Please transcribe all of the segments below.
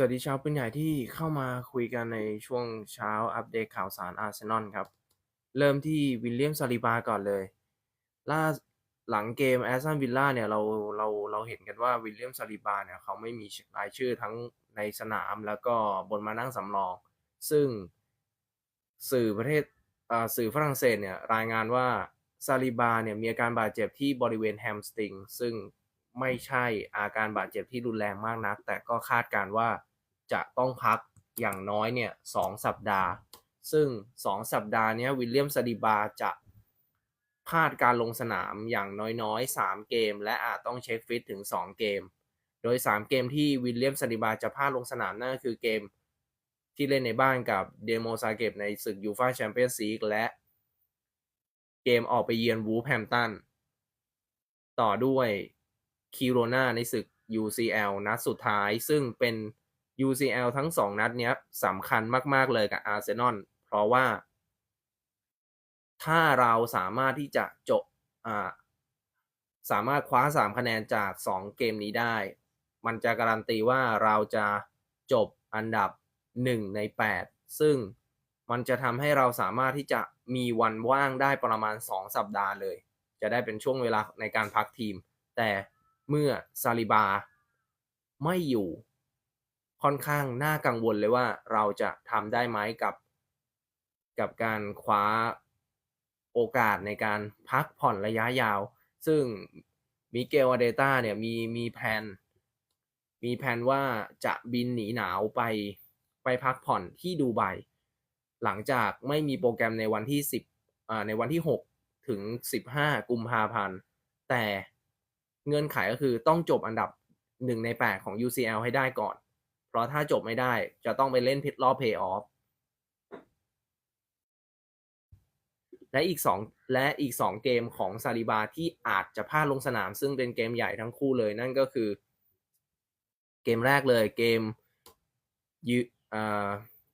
สวัสดีชาวปืนใหญ่ที่เข้ามาคุยกันในช่วงเช้าอัปเดตข่าวสารอาร์เซนอลครับ เริ่มที่วิลเลียมซาลิบาก่อนเลยล่าหลังเกมแอสตันวิลล่าเนี่ยเราเราเราเห็นกันว่าวิลเลียมซาลิบาเนี่ยเขาไม่มีรายชื่อทั้งในสนามแล้วก็บนมานั่งสำรอง ซึ่งสื่อประเทศอ่าสื่อฝรั่งเศสเนี่ยรายงานว่าซาลิบาเนี่ยมีอาการบาดเจ็บที่บริเวณแฮมสตริงซึ่งไม่ใช่อาการบาดเจ็บที่รุนแรงมากนัก แต่ก็คาดการว่า จะต้องพักอย่างน้อยเนี่ยสองสัปดาห์ ซึ่งสองสัปดาห์เนี้ยวิลเลียมซาลิบาจะพลาดการลงสนามอย่างน้อยๆ 3 เกม และอาจต้องเช็คฟิตถึง 2 เกม โดย 3 เกมที่วิลเลียมซาลิบาจะพลาดลงสนามนั่นก็คือเกมที่เล่นในบ้านกับเดโมซาเก็บในศึกยูฟาแชมเปี้ยนส์ลีกและเกมออกไปเยือนวูฟแฮมตันต่อด้วยคิโรนาในศึก UCL นัดสุดท้ายซึ่งเป็น UCL ทั้ง2นัดเนี้ยสำคัญมาก ๆ เลยกับอาร์เซนอลเพราะว่า ถ้าเราสามารถที่จะจบอ่าสามารถคว้า 3 คะแนนจาก 2 เกมนี้ได้ มันจะการันตีว่าเราจะจบอันดับ 1 ใน 8 ซึ่งมันจะทำให้เราสามารถที่จะมีวันว่างได้ประมาณ 2 สัปดาห์เลย จะได้เป็นช่วงเวลาในการพักทีม แต่เมื่อซาลิบาไม่อยู่ ค่อนข้างน่ากังวลเลยว่าเราจะทำได้ไหมกับ กับการคว้าโอกาสในการพักผ่อนระยะยาว ซึ่งมิเกลอเดต้าเนี่ยมีมีแผนมีแผนว่าจะบินหนีหนาวไปไปพักผ่อนที่ดูไบหลังจากไม่มีโปรแกรมในวันที่ 10อ่าในวันที่ 6 ถึง 15 กุมภาพันธ์แต่เงื่อนไขก็คือต้องจบอันดับ 1 ใน 8 ของ UCL ให้ได้ก่อน เพราะถ้าจบไม่ได้จะต้องไปเล่นพิทรอบเพย์ออฟและอีก 2 และอีก 2 เกมของซาลิบาที่อาจจะพลาดลงสนาม ซึ่งเป็นเกมใหญ่ทั้งคู่เลยนั่นก็คือ เกมแรกเลยเกมยูอ่า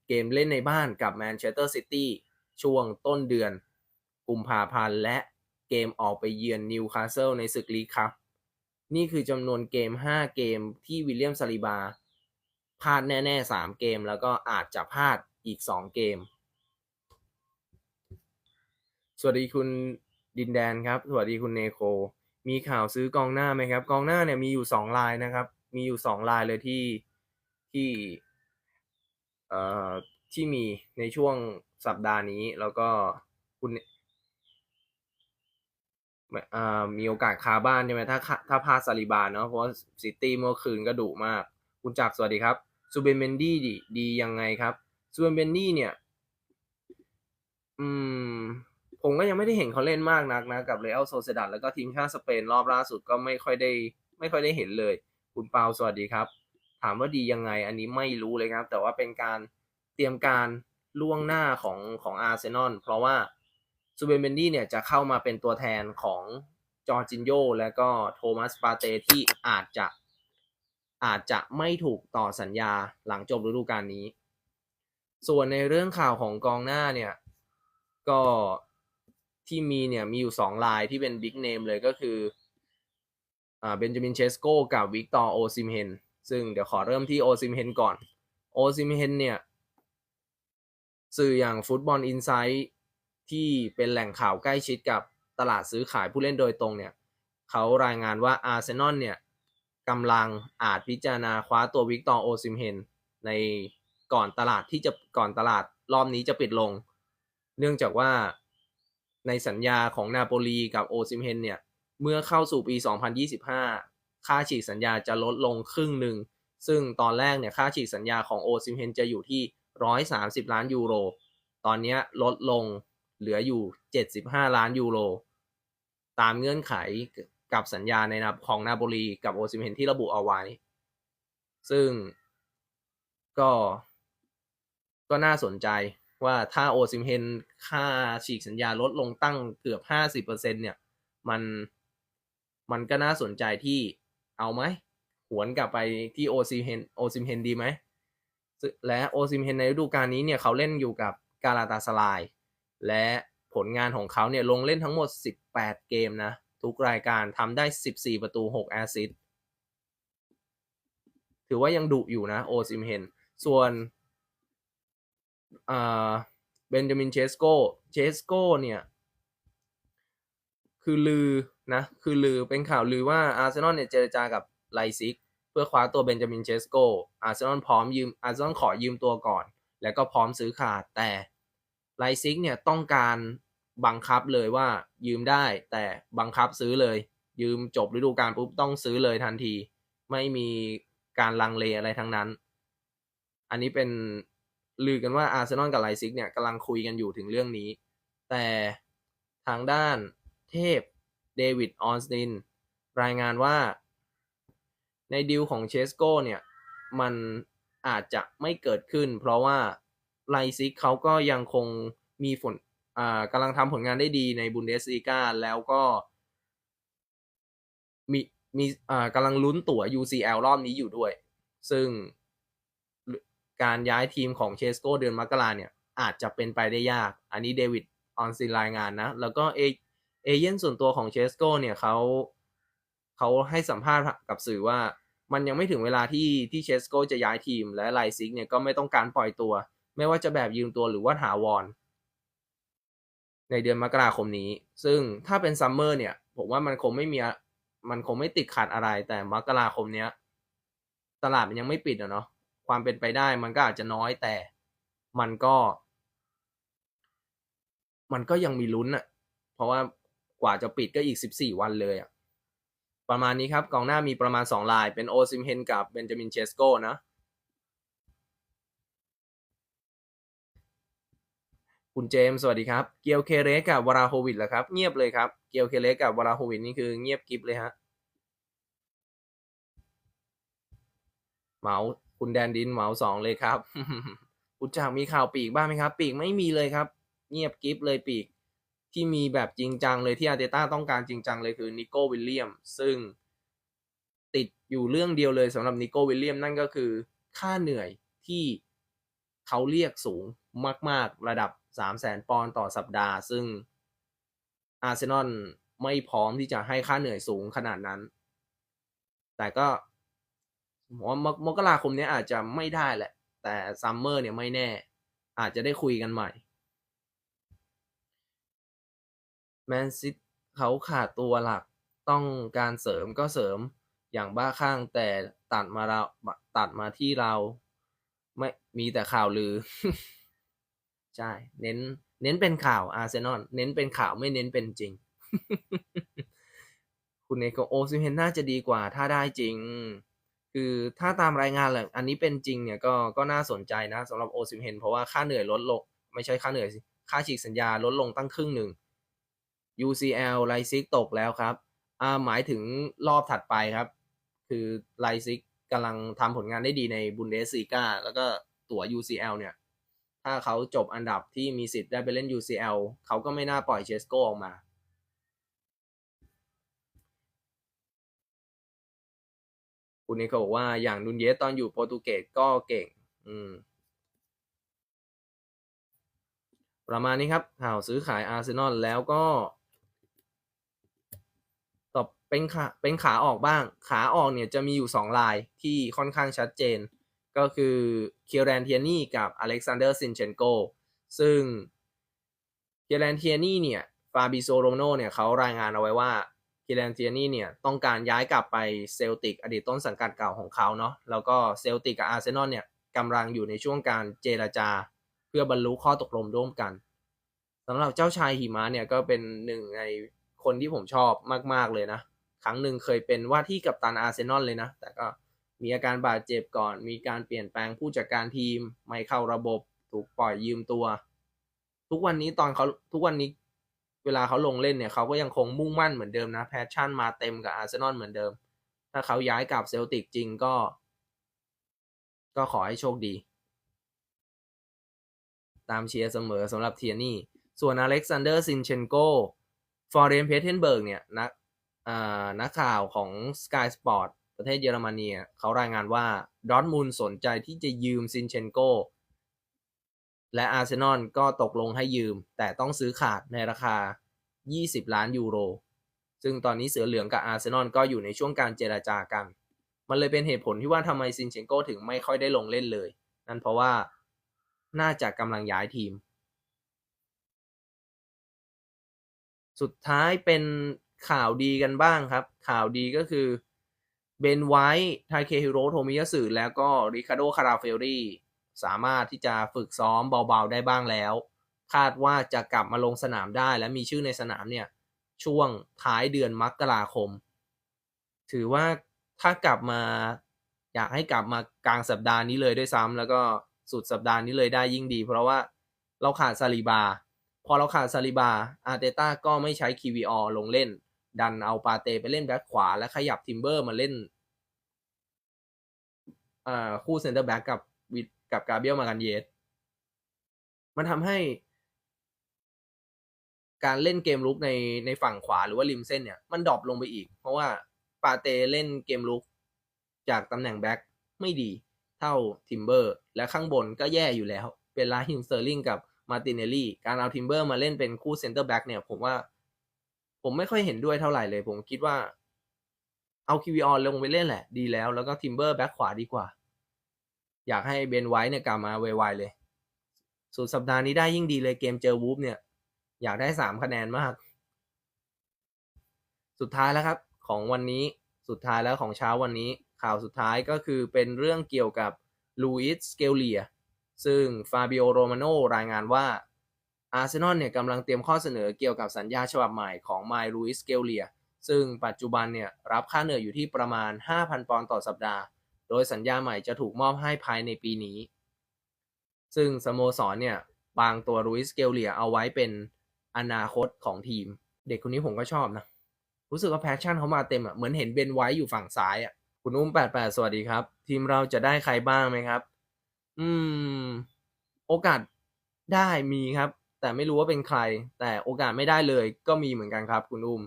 เกมเล่นในบ้านกับแมนเชสเตอร์ซิตี้ช่วงต้นเดือนกุมภาพันธ์ และเกมออกไปเยือนนิวคาสเซิลในศึกลีกครับ นี่คือจำนวนเกม 5 เกมที่วิลเลียมซาลิบา พลาดแน่ๆ3เกม แล้วก็อาจจะพลาดอีก2เกม สวัสดีคุณดินแดนครับ สวัสดีคุณเนโค มีข่าวซื้อกองหน้าไหมครับ กองหน้าเนี่ยมีอยู่2ลายนะครับ มีอยู่2ลายเลยที่ที่เอ่อที่มีในช่วงสัปดาห์นี้แล้วก็คุณอ่ามีโอกาสคาบ้านใช่ไหมถ้าถ้าพลาดซาลิบาเนาะเพราะซิตี้เมื่อคืนก็ดุมาก คุณจักรสวัสดีครับ ซูเบนเมนดี้ดีดียังไงครับซูเบนเมนดี้เนี่ย อืม ผมก็ยังไม่ได้เห็นเขาเล่นมากนักนะ กับเรอัลโซเซดัดแล้วก็ทีมชาติสเปนรอบล่าสุดก็ไม่ค่อยได้ ไม่ค่อยได้เห็นเลย คุณเปาสวัสดีครับ ถามว่าดียังไง อันนี้ไม่รู้เลยครับ แต่ว่าเป็นการเตรียมการล่วงหน้าของของอาร์เซนอลเพราะว่าซูเบนเบนดี้เนี่ยจะเข้ามาเป็นตัวแทนของจอร์จินโยและก็โทมัสปาเตที่อาจจะ อาจจะไม่ถูกต่อสัญญาหลังจบฤดูกาลนี้ ส่วนในเรื่องข่าวของกองหน้าเนี่ย ก็ที่มีเนี่ยมีอยู่สองลายที่เป็นบิ๊กเนมเลยก็คืออ่าเบนจามินเชสโกกับวิกตอร์โอซิมเฮนซึ่งเดี๋ยวขอเริ่มที่โอซิมเฮนก่อน โอซิมเฮนเนี่ยสื่ออย่างฟุตบอลอินไซต์ที่เป็นแหล่งข่าวใกล้ชิดกับตลาดซื้อขายผู้เล่นโดยตรงเนี่ยเขารายงานว่าอาร์เซนอลเนี่ย กำลังอาจพิจารณาคว้าตัววิกตอร์โอซิมเฮนในก่อนตลาดที่จะก่อนตลาดรอบนี้จะปิดลง เนื่องจากว่าในสัญญาของนาโปลีกับโอซิมเฮนเนี่ย เมื่อเข้าสู่ปี 2025 ค่าฉีกสัญญาจะลดลงครึ่งหนึ่ง ซึ่งตอนแรกเนี่ยค่าฉีกสัญญาของโอซิมเฮนจะอยู่ที่ 130 ล้านยูโร ตอนนี้ลดลงเหลืออยู่ 75 ล้านยูโร ตามเงื่อนไข กับสัญญาในนับของนาโปลีกับโอซิมเฮนที่ระบุเอาไว้ ซึ่งก็ก็น่าสนใจว่าถ้าโอซิมเฮนค่าฉีกสัญญาลดลงตั้งเกือบ50%เนี่ยมันมันก็น่าสนใจที่เอาไหม หวนกลับไปที่โอซิมเฮนโอซิมเฮนดีไหม และโอซิมเฮนในฤดูกาลนี้เนี่ยเขาเล่นอยู่กับกาลาตาสลาย และผลงานของเขาเนี่ยลงเล่นทั้งหมด 18 เกมนะ ทุกรายการทำได้ 14 ประตู 6 แอสซิสต์ถือว่ายังดุอยู่นะ โอซิมเฮน ส่วนเบนจามินเชสโกเชสโกเนี่ย คือลือนะ คือลือเป็นข่าวลือว่าอาร์เซนอลเนี่ยเจรจากับไลซิก เพื่อคว้าตัวเบนจามินเชสโกอาร์เซนอลพร้อมยืมอาร์เซนอลขอยืมตัวก่อน แล้วก็พร้อมซื้อขาดแต่ไลซิกเนี่ยต้องการ บังคับเลยว่ายืมได้ แต่บังคับซื้อเลย ยืมจบฤดูกาลปุ๊บต้องซื้อเลยทันที ไม่มีการลังเลอะไรทั้งนั้น อันนี้เป็นลือกันว่าอาร์เซนอลกับไลซิกเนี่ยกำลังคุยกันอยู่ถึงเรื่องนี้ แต่ทางด้านเทพเดวิดออนสตินรายงานว่าในดีลของเชสโกเนี่ย มันอาจจะไม่เกิดขึ้น เพราะว่าไลซิกเขาก็ยังคงมีผล อ่ากำลังทำผลงานได้ดีในบุนเดสลีกาแล้วก็ มีมีอ่ากำลังลุ้นตั๋ว UCL รอบนี้อยู่ด้วย ซึ่งการย้ายทีมของเชสโกเดือนมกราเนี่ย อาจจะเป็นไปได้ยาก อันนี้เดวิดออนซินรายงานนะ แล้วก็เอเอเย่นส่วนตัวของเชสโกเนี่ยเขาเขาให้สัมภาษณ์กับสื่อว่ามันยังไม่ถึงเวลาที่ที่เชสโกจะย้ายทีม และไลซิกเนี่ยก็ไม่ต้องการปล่อยตัว ไม่ว่าจะแบบยืมตัวหรือว่าถาวร ในเดือนมกราคมนี้ ซึ่งถ้าเป็นซัมเมอร์เนี่ยผมว่ามันคงไม่มีมันคงไม่ติดขัดอะไร แต่มกราคมเนี้ย ตลาดมันยังไม่ปิดอะเนาะความเป็นไปได้มันก็อาจจะน้อยแต่มันก็ มันก็ยังมีลุ้นอะเพราะว่ากว่าจะปิดก็อีกสิบสี่วันเลยอะประมาณนี้ครับกองหน้ามีประมาณสองลายเป็นโอซิมเฮนกับเบนจามินเชสโกนะ คุณเจมส์สวัสดีครับ เกียวเคเรสกับวราโฮวิดเหรอครับ เงียบเลยครับ เกียวเคเรสกับวราโฮวิดนี่คือเงียบกิฟเลยฮะ เมาส์คุณแดนดินเมาสองเลยครับ คุณจากมีข่าวปีกบ้างไหมครับ ปีกไม่มีเลยครับ เงียบกิฟเลยปีก ที่มีแบบจริงจังเลยที่อาร์เตต้าต้องการจริงจังเลยคือนิโก้วิลเลียม ซึ่งติดอยู่เรื่องเดียวเลยสำหรับนิโก้วิลเลียมนั่นก็คือ ค่าเหนื่อยที่เขาเรียกสูงมาก ๆ ระดับ สามแสนปอนด์ต่อสัปดาห์ ซึ่งอาร์เซนอลไม่พร้อมที่จะให้ค่าเหนื่อยสูงขนาดนั้น แต่ก็ผมว่ามกราคมนี้อาจจะไม่ได้แหละ แต่ซัมเมอร์เนี่ยไม่แน่ อาจจะได้คุยกันใหม่แมนซิตเขาขาดตัวหลักต้องการเสริมก็เสริมอย่างบ้าคลั่งแต่ตัดมาเราตัดมาที่เรา ไม่มีแต่ข่าวลือ ใช่ เน้น เน้นเป็นข่าวอาร์เซนอลเน้นเป็นข่าวไม่เน้นเป็นจริง คุณเอกโอซิเฮนน่าจะดีกว่า ถ้าได้จริง คือถ้าตามรายงานแหละอันนี้เป็นจริงเนี่ยก็ก็น่าสนใจนะสำหรับโอซิเฮนเพราะว่าค่าเหนื่อยลดลง ไม่ใช่ค่าเหนื่อยสิค่าฉีกสัญญาลดลงตั้งครึ่งหนึ่ง UCL ไลซิกตกแล้วครับอ่าหมายถึงรอบถัดไปครับ คือไลซิกกำลังทำผลงานได้ดีในบุนเดสซีกาแล้วก็ตั๋ว UCL เนี่ย ถ้าเขาจบอันดับที่มีสิทธิ์ได้ไปเล่น UCL เขาก็ไม่น่าปล่อยเชสโกออกมา คุณนี่เขาบอกว่าอย่างนุนเยสตอนอยู่โปรตุเกสก็เก่ง อืม ประมาณนี้ครับข่าวซื้อขายอาร์เซนอลแล้วก็ต่อเป็นขาเป็นขาออกบ้าง ขาออกเนี่ยจะมีอยู่ 2 ลายที่ค่อนข้างชัดเจน ก็คือเคียรันเทียนี่กับอเล็กซานเดอร์ซินเชนโกซึ่งเคียรันเทียนี่เนี่ยฟาบิโซโรโนเนี่ยเขารายงานเอาไว้ว่าเคียรันเทียนี่เนี่ยต้องการย้ายกลับไปเซลติกอดีตต้นสังกัดเก่าของเขาเนาะแล้วก็เซลติกกับอาร์เซนอลเนี่ยกำลังอยู่ในช่วงการเจรจาเพื่อบรรลุข้อตกลงร่วมกันสำหรับเจ้าชายหิมะเนี่ยก็เป็นหนึ่งในคนที่ผมชอบมาก ๆ เลยนะ ครั้งหนึ่งเคยเป็นว่าที่กับตันอาร์เซนอลเลยนะ แต่ก็ มีอาการบาดเจ็บก่อน มีการเปลี่ยนแปลงผู้จัดการทีม ไม่เข้าระบบ ถูกปล่อยยืมตัว ทุกวันนี้ตอนเขาทุกวันนี้เวลาเขาลงเล่นเนี่ยเขาก็ยังคงมุ่งมั่นเหมือนเดิมนะ แพชชั่นมาเต็มกับอาร์เซนอลเหมือนเดิม ถ้าเขาย้ายกลับเซลติกจริงก็ ก็ขอให้โชคดี ตามเชียร์เสมอสำหรับเทียนี่ ส่วนอเล็กซานเดอร์ซินเชนโกฟอร์เรนเพเทนเบิร์กเนี่ยนักนักข่าวของ Sky Sport ประเทศเยอรมนีเขารายงานว่าดอร์ทมูลสนใจที่จะยืมซินเชนโกและอาร์เซนอลก็ตกลงให้ยืม แต่ต้องซื้อขาดในราคา 20 ล้านยูโร ซึ่งตอนนี้เสือเหลืองกับอาร์เซนอลก็อยู่ในช่วงการเจราจากัน มันเลยเป็นเหตุผลที่ว่าทำไมซินเชนโกถึงไม่ค่อยได้ลงเล่นเลย นั่นเพราะว่าน่าจะกำลังย้ายทีม สุดท้ายเป็นข่าวดีกันบ้างครับ ข่าวดีก็คือ เบนไวท์ไทเคฮิโร่โทมิยาสึแล้วก็ริคาโดคาราเฟลรี่สามารถที่จะฝึกซ้อมเบาๆได้บ้างแล้ว คาดว่าจะกลับมาลงสนามได้และมีชื่อในสนามเนี่ยช่วงท้ายเดือนมกราคม ถือว่าถ้ากลับมาอยากให้กลับมากลางสัปดาห์นี้เลยด้วยซ้ำแล้วก็สุดสัปดาห์นี้เลยได้ยิ่งดี เพราะว่าเราขาดซาลิบา พอเราขาดซาลิบาอาร์เตต้าก็ไม่ใช้ QVR ลงเล่น ดันเอาปาเตไปเล่นแบ็คขวาและขยับทิมเบอร์มาเล่น อ่าคู่เซนเตอร์แบ็กกับวิดกับกาเบียลมากันเยสมันทำให้ การเล่นเกมลุกในในฝั่งขวาหรือว่าริมเส้นเนี่ย มันดรอปลงไปอีก เพราะว่าปาเตเล่นเกมลุกจากตำแหน่งแบ็คไม่ดีเท่าทิมเบอร์ และข้างบนก็แย่อยู่แล้ว เป็นลาฮิมเตอร์ลิงกับมาตินเนลลี่ การเอาทิมเบอร์มาเล่นเป็นคู่เซนเตอร์แบ็กเนี่ย ผมว่า ผมไม่ค่อยเห็นด้วยเท่าไหร่เลย ผมคิดว่า เอา QVR ลงไปเล่นแหละ ดีแล้วแล้วก็ทิมเบอร์แบ็คขวาดีกว่า อยากให้เบนไวท์เนี่ยกลับมาไวๆเลยสุดสัปดาห์นี้ได้ยิ่งดีเลยเกมเจอวูฟเนี่ย อยากได้สามคะแนนมาก สุดท้ายแล้วครับ ของวันนี้สุดท้ายแล้วของเช้าวันนี้ ข่าวสุดท้ายก็คือเป็นเรื่องเกี่ยวกับลูอิสสเกลเลียซึ่งฟาบิโอโรมาโนรายงานว่าอาร์เซนอลเนี่ยกำลังเตรียมข้อเสนอเกี่ยวกับสัญญาฉบับใหม่ของไมลูอิสสเกลเลีย ซึ่งปัจจุบันเนี่ยรับค่าเหนื่อยอยู่ที่ประมาณ 5,000 ปอนด์ต่อสัปดาห์ โดยสัญญาใหม่จะถูกมอบให้ภายในปีนี้ ซึ่งสโมสรเนี่ยบางตัวลูอิสสเกลเลียเอาไว้เป็นอนาคตของทีม เด็กคนนี้ผมก็ชอบนะ รู้สึกว่าแพชชั่นเขามาเต็มอะเหมือนเห็นเบนไว้อยู่ฝั่งซ้ายอะคุณอุ้มแปดแปดสวัสดีครับ ทีมเราจะได้ใครบ้างไหมครับ อืม โอกาสได้มีครับ แต่ไม่รู้ว่าเป็นใคร แต่โอกาสไม่ได้เลยก็มีเหมือนกันครับ คุณอุ้ม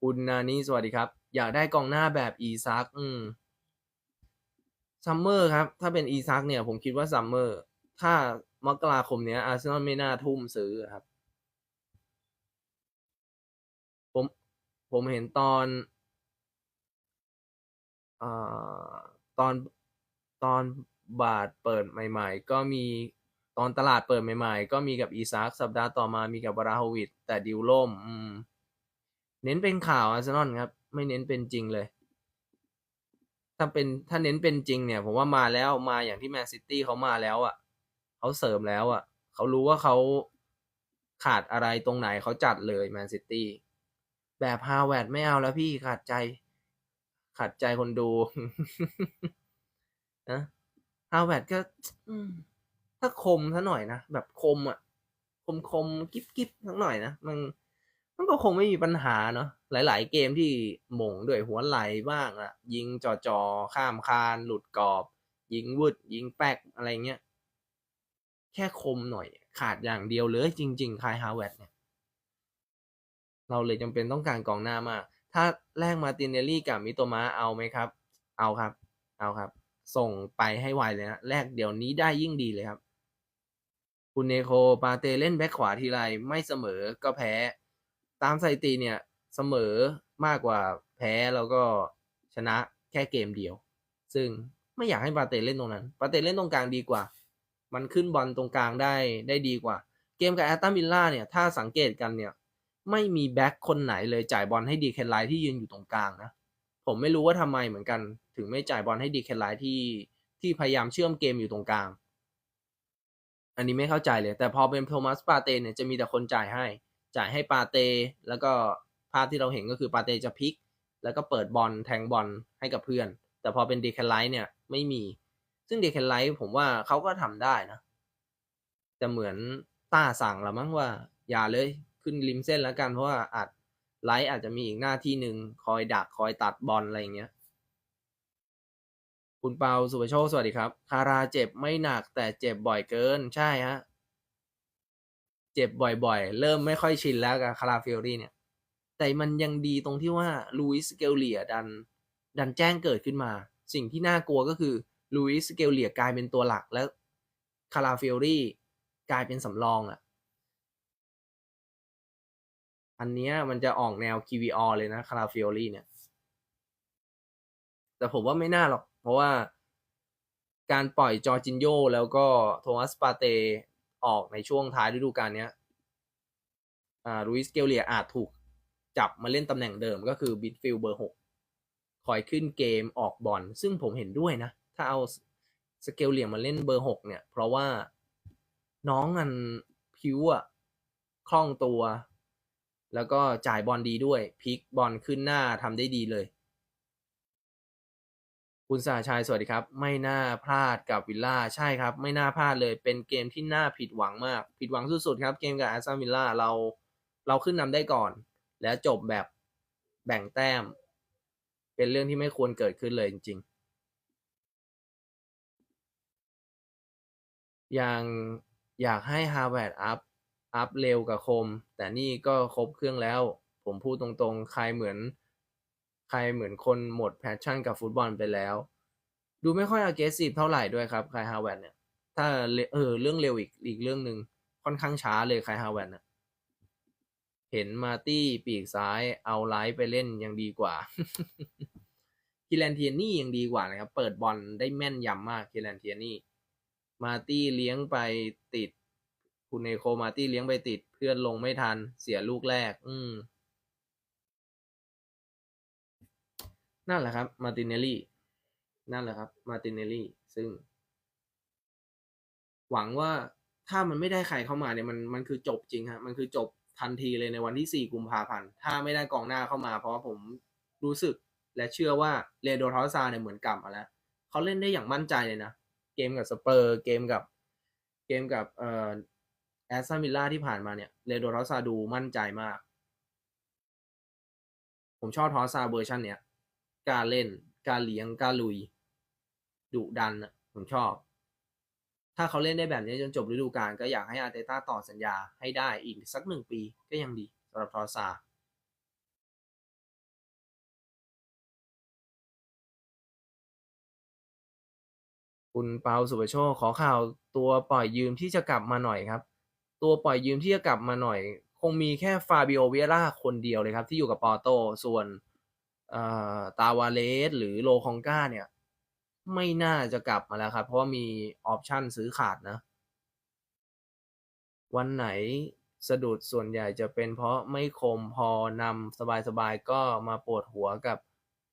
คุณนานี่สวัสดีครับ อยากได้กองหน้าแบบอีซักอืมซัมเมอร์ครับ ถ้าเป็นอีซักเนี่ยผมคิดว่าซัมเมอร์ ถ้ามกราคมเนี้ยอาร์เซนอลไม่น่าทุ่มซื้อครับ ผมผมเห็นตอนอ่าตอนตอนบาทเปิดใหม่ ๆ ก็มีตอนตลาดเปิดใหม่ ๆ ก็มีกับอีซักสัปดาห์ต่อมามีกับบราโฮวิดแต่ดิวล่ม อืม เน้นเป็นข่าวอาร์เซนอลครับ ไม่เน้นเป็นจริงเลย ถ้าเป็นถ้าเน้นเป็นจริงเนี่ย ผมว่ามาแล้วมาอย่างที่แมนซิตี้เขามาแล้วอะ่ะเขาเสริมแล้วอะ่ะเขารู้ว่าเขาขาดอะไรตรงไหนเขาจัดเลยแมนซิตี้แบบฮาวเวิร์ดไม่เอาแล้วพี่ขาดใจ ขาดใจคนดูนะฮาวเวิร์ดก็อืมถ้าคมซะหน่อยนะ แบบคมอะ คมคมกิ๊บกิ๊บสักหน่อยนะมัน มันก็คงไม่มีปัญหาเนาะหลาย ๆ เกมที่หม่งด้วยหัวไหลบ้างอะยิงจอจอข้ามคานหลุดกรอบ ยิงวืดยิงแป๊กอะไรเงี้ยแค่คมหน่อยขาดอย่างเดียวเลยจริง ๆ คายฮาวเวิร์ดเนี่ย เราเลยจำเป็นต้องการกองหน้ามาก ถ้าแลกมาตินเนลลี่กับมิโตมะเอาไหมครับ เอาครับ เอาครับ ส่งไปให้ไวเลยนะแลกเดี๋ยวนี้ได้ยิ่งดีเลยครับ คุณเนโคปาเตเล่นแบ็คขวาทีไรไม่เสมอก็แพ้ ตามสถิติเนี่ยเสมอมากกว่าแพ้แล้วก็ชนะแค่เกมเดียว ซึ่งไม่อยากให้ปาเตเล่นตรงนั้นปาเตเล่นตรงกลางดีกว่า มันขึ้นบอลตรงกลางได้ได้ดีกว่า เกมกับแอตตันวิลล่าเนี่ยถ้าสังเกตกันเนี่ยไม่มีแบ็คคนไหนเลยจ่ายบอลให้ดีแคนไลท์ที่ยืนอยู่ตรงกลางนะผมไม่รู้ว่าทำไมเหมือนกัน ถึงไม่จ่ายบอลให้ดีแคนไลท์ที่ที่พยายามเชื่อมเกมอยู่ตรงกลาง อันนี้ไม่เข้าใจเลย แต่พอเป็นโทมัสปาเตเนี่ยจะมีแต่คนจ่ายให้ จ่ายให้ปาเต แล้วก็ภาพที่เราเห็นก็คือปาเตจะพลิก แล้วก็เปิดบอลแทงบอลให้กับเพื่อน แต่พอเป็นดีแคนไลท์เนี่ยไม่มี ซึ่งดีแคนไลท์ผมว่าเขาก็ทำได้นะแต่เหมือนต้าสั่งละมั้งว่า อย่าเลยขึ้นริมเส้นแล้วกันเพราะว่าอาจไลท์อาจจะมีอีกหน้าที่หนึ่งคอยดักคอยตัดบอลอะไรอย่างเงี้ยคุณเปาสุภโชคสวัสดีครับ คาราเจ็บไม่หนักแต่เจ็บบ่อยเกิน ใช่ฮะ เจ็บบ่อยๆ เริ่มไม่ค่อยชินแล้วกับคาราฟิลลี่เนี่ย แต่มันยังดีตรงที่ว่าลูอิสเกลเลียดัน ดันแจ้งเกิดขึ้นมา สิ่งที่น่ากลัวก็คือลูอิสเกลเลียกลายเป็นตัวหลักแล้วคาราฟิลลี่กลายเป็นสำรองอะอันเนี้ยมันจะออกแนว QVR เลยนะคาราฟิโอลี่เนี่ย แต่ผมว่าไม่น่าหรอก เพราะว่าการปล่อยจอร์จินโยแล้วก็โทมัสปาเต ออกในช่วงท้ายฤดูกาลนี้อ่าลุยส์เกลเลียอาจถูกจับมาเล่นตำแหน่งเดิมก็คือบิดฟิลเบอร์หกคอยขึ้นเกมออกบอลซึ่งผมเห็นด้วยนะ ถ้าเอาสเกลเลียมาเล่นเบอร์หกเนี่ย เพราะว่าน้องมันผิวอะคล่องตัว แล้วก็จ่ายบอลดีด้วยพลิกบอลขึ้นหน้าทำได้ดีเลย คุณสาชายสวัสดีครับ ไม่น่าพลาดกับวิลล่าใช่ครับ ไม่น่าพลาดเลยเป็นเกมที่น่าผิดหวังมาก ผิดหวังสุดๆครับ เกมกับแอสตันวิลล่าเราเราขึ้นนำได้ก่อน แล้วจบแบบแบ่งแต้ม เป็นเรื่องที่ไม่ควรเกิดขึ้นเลยจริง ๆ อย่างอยากให้ฮาร์วาร์ดอัพอัพเร็วกับคม แต่นี่ก็ครบเครื่องแล้ว ผมพูดตรงๆ ใครเหมือน ใครเหมือนคนหมดแพชชั่นกับฟุตบอลไปแล้ว ดูไม่ค่อย aggressive เท่าไหร่ด้วยครับใครฮาวเวิร์ดเนี่ย ถ้าเออเรื่องเร็วอีกอีกเรื่องหนึ่งค่อนข้างช้าเลยใครฮาวเวิร์ดเนี่ยเห็นมาตี้ปีกซ้ายเอาไลท์ไปเล่นยังดีกว่าคิแลนเทียนี่ยังดีกว่านะครับ เปิดบอลได้แม่นยำมากคิแลนเทียนี่ มาตี้เลี้ยงไปติดคุณเนโคมาตี้เลี้ยงไปติดเพื่อนลงไม่ทันเสียลูกแรก อืม นั่นแหละครับมาตินเนลลี่นั่นแหละครับมาตินเนลลี่ซึ่ง หวังว่าถ้ามันไม่ได้ใครเข้ามาเนี่ยมันมันคือจบจริงฮะมันคือจบทันทีเลยในวันที่สี่กุมภาพันธ์ถ้าไม่ได้กองหน้าเข้ามา เพราะว่าผมรู้สึกและเชื่อว่าเรโดทอซาเนี่ยเหมือนกลับมาแล้วเขาเล่นได้อย่างมั่นใจเลยนะเกมกับสเปอร์เกมกับเกมกับเอ่อแอสตันวิลล่าที่ผ่านมาเนี่ยเรโดทอซาดูมั่นใจมาก ผมชอบทอซาเวอร์ชันเนี้ย การเล่นการเลี้ยงการลุยดุดันอะผมชอบ ถ้าเขาเล่นได้แบบนี้จนจบฤดูกาลก็อยากให้อาร์เตต้าต่อสัญญาให้ได้อีกสักหนึ่งปีก็ยังดีสำหรับทอซาคุณเปาสุปโชขอข่าวตัวปล่อยยืมที่จะกลับมาหน่อยครับ ตัวปล่อยยืมที่จะกลับมาหน่อย คงมีแค่ฟาบิโอเวียร่าคนเดียวเลยครับ ที่อยู่กับปอโตส่วน ตาวาเลสหรือโลคองกาเนี่ย ไม่น่าจะกลับมาแล้วครับ เพราะว่ามีออปชั่นซื้อขาดนะ วันไหนสะดุดส่วนใหญ่จะเป็นเพราะไม่คมพอนำสบายๆ ก็มาปวดหัวกับ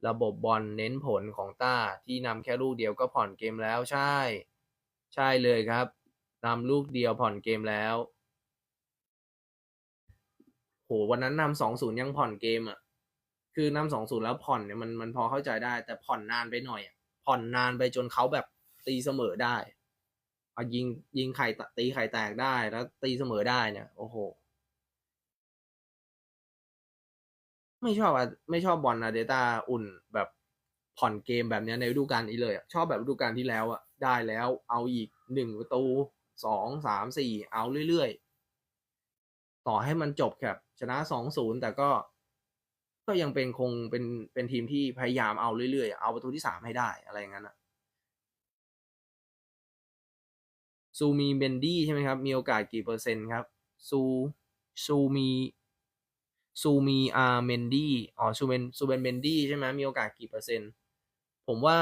ระบบบอลเน้นผลของต้าที่นำแค่ลูกเดียวก็ผ่อนเกมแล้วใช่ ใช่เลยครับนำลูกเดียวผ่อนเกมแล้วโหวันนั้นนำสองศูนย์ยังผ่อนเกมอะ คือนำสองศูนย์แล้วผ่อนเนี่ยมันมันพอเข้าใจได้ แต่ผ่อนนานไปหน่อยอะผ่อนนานไปจนเขาแบบตีเสมอได้เอายิงยิงไข่ตีไข่แตกได้แล้วตีเสมอได้เนี่ย โอ้โห ไม่ชอบอะไม่ชอบบอลนะเดต้าอุ่นแบบผ่อนเกมแบบนี้ในฤดูกาลนี้เลยอะชอบแบบฤดูกาลที่แล้วอะได้แล้วเอาอีกหนึ่งประตูสองสามสี่เอาเรื่อยๆ ต่อให้มันจบแบบชนะสองศูนย์แต่ก็ ก็ยังเป็นคงเป็นเป็นทีมที่พยายามเอาเรื่อยๆ เอาประตูที่สามให้ได้อะไรอย่างนั้นอะซูมีเบนดี้ใช่ไหมครับ มีโอกาสกี่เปอร์เซ็นต์ครับซูซูมีซูมีอาร์เมนดี้อ๋อซูเบนซูเบนเบนดี้ใช่ไหมมีโอกาสกี่เปอร์เซ็นต์ ผมว่า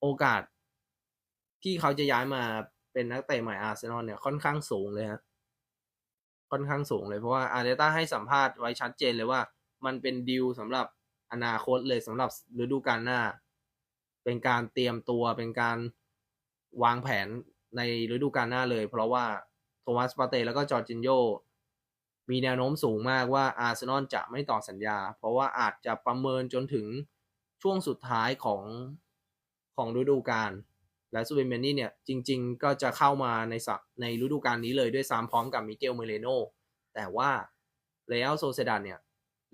โอกาสที่เขาจะย้ายมาเป็นนักเตะใหม่อาร์เซนอลเนี่ยค่อนข้างสูงเลยฮะค่อนข้างสูงเลยเพราะว่าอาร์เตต้าให้สัมภาษณ์ไว้ชัดเจนเลยว่า มันเป็นดีลสำหรับอนาคตเลยสำหรับฤดูกาลหน้า เป็นการเตรียมตัวเป็นการวางแผนในฤดูกาลหน้าเลย เพราะว่าโทมัสปาเต้แล้วก็จอร์จินโยมีแนวโน้มสูงมากว่าอาร์เซนอลจะไม่ต่อสัญญา เพราะว่าอาจจะประเมินจนถึงช่วงสุดท้ายของของฤดูกาลและซูเปนเมนนี่เนี่ยจริง ๆ ก็จะเข้ามาในสัในฤดูกาลนี้เลยด้วยซ้ำพร้อมกับมิเกลเมเลโนแต่ว่าเรอัลโซเซดานเนี่ย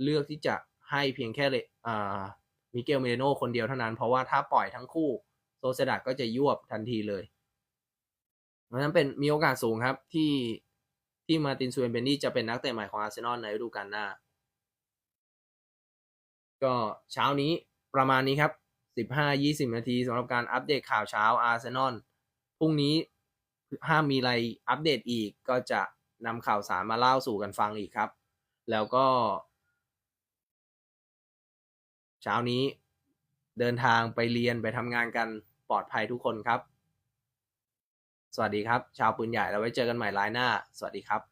เลือกที่จะให้เพียงแค่เอ่ามิเกลเมเลโนคนเดียวเท่านั้น เพราะว่าถ้าปล่อยทั้งคู่โซเซดาก็จะยวบทันทีเลยเพราะฉะนั้นเป็นมีโอกาสสูงครับที่ที่มาตินซูเอนเบนนี่จะเป็นนักเตะใหม่ของอาร์เซนอลในฤดูกาลหน้า ก็เช้านี้ประมาณนี้ครับ 15-20 นาทีสำหรับการอัปเดตข่าวเช้าอาร์เซนอลพรุ่งนี้ถ้ามีอะไรอัปเดตอีกก็จะนำข่าวสารมาเล่าสู่กันฟังอีกครับ แล้วก็ เช้านี้เดินทางไปเรียนไปทำงานกันปลอดภัยทุกคนครับ สวัสดีครับ ชาวปืนใหญ่เราไว้เจอกันใหม่ไลน์หน้า สวัสดีครับ